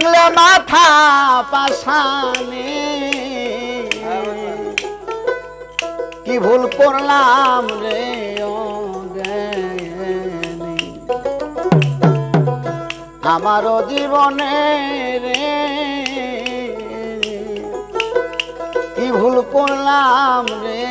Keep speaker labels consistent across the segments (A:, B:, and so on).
A: ভাঙলে মাথা পাশানে কি ভুল করলাম রে আমার জীবনে রে। কি ভুল করলাম রে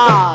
A: Ah.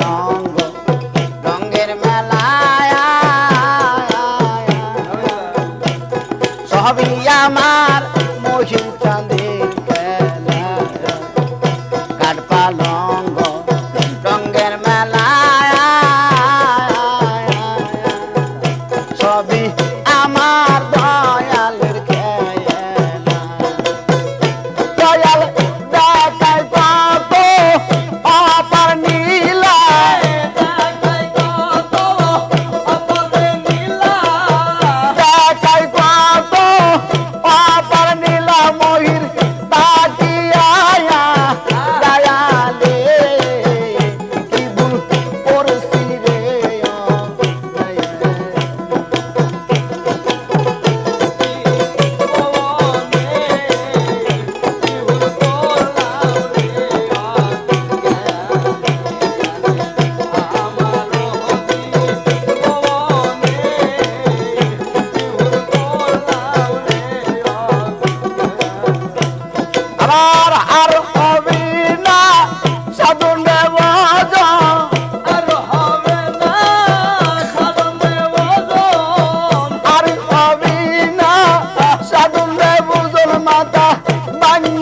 A: লঙ্গ রঙ্গের মেলায় সবই আমার মহিম চাঁদের কাঠ পালং 把你